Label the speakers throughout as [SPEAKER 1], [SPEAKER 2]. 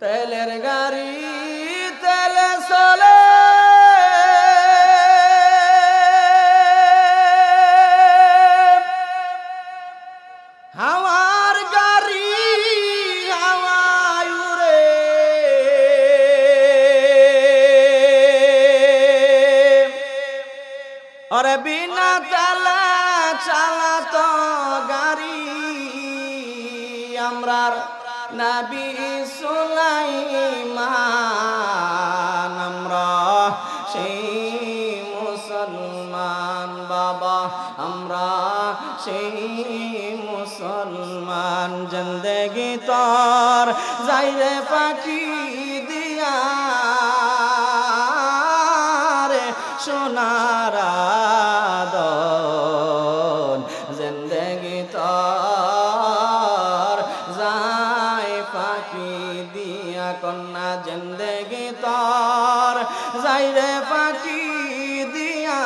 [SPEAKER 1] তেলের গাড়ি তেলে চলে। হাওয়ার গাড়ি হাওয়ায় উড়ে। আরে বিনা তালা চালাতো গাড়ি আমরার নাবি সুলাইমান, আমরা সেই মুসলমান বাবা, আমরা সেই মুসলমান। জিন্দগি তোর যাইরে পাখি দিয়া রে সোনার আদন। জিন্দগি তোর পাখি দিয়া কন্যা জিন্দগি তোর। যাই পাখি দিয়া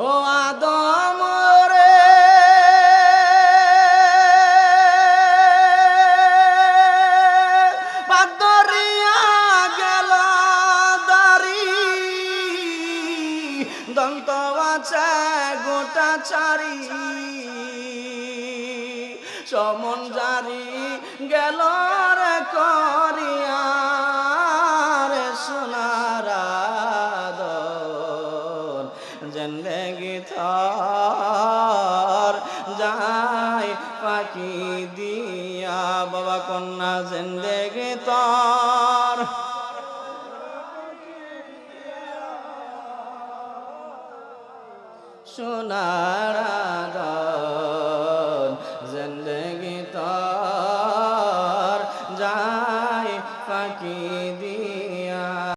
[SPEAKER 1] ও দন্ত আছে গোটা চারি। সমন জারি গেল রে করিয়া রে সোনার জিন্দগি থর যাই পাখি দিয়া, বাবা কন্যা জিন্দগি সোনার